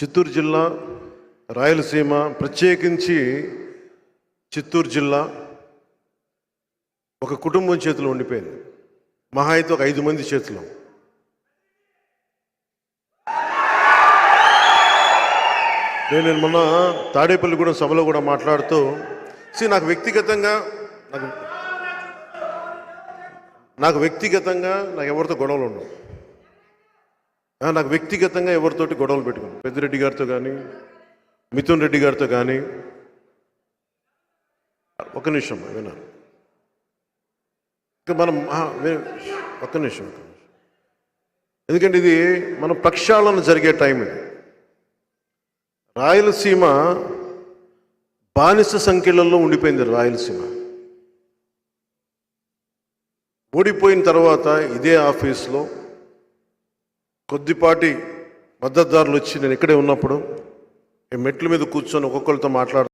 చిత్తూరు జిల్లా రాయలసీమ ప్రత్యేకించి చిత్తూరు జిల్లా ఒక కుటుంబం చేతిలో ఉండిపోయింది. మహా అయితే ఒక ఐదు మంది చేతిలో. నేను మొన్న మొన్న తాడేపల్లిగూడెం సభలో కూడా మాట్లాడుతూ సి నాకు వ్యక్తిగతంగా నాకు నాకు వ్యక్తిగతంగా నాకు ఎవరితో గొడవలు ఉండవు. నాకు వ్యక్తిగతంగా ఎవరితోటి గొడవలు పెట్టుకున్నాను. పెద్దిరెడ్డి గారితో కానీ మిథున్ రెడ్డి గారితో కానీ ఒక నిమిషం విన్నాను ఇంకా మనం ఒక నిమిషం ఒక్క నిమిషం. ఎందుకంటే ఇది మన ప్రక్షాళన జరిగే టైం ఇది. రాయలసీమ బానిస సంఖ్యలలో ఉండిపోయింది రాయలసీమ. ఓడిపోయిన తర్వాత ఇదే ఆఫీస్లో కొద్దిపాటి మద్దతుదారులు వచ్చి నేను ఇక్కడే ఉన్నప్పుడు ఈ మెట్ల మీద కూర్చొని ఒక్కొక్కరితో మాట్లాడుతూ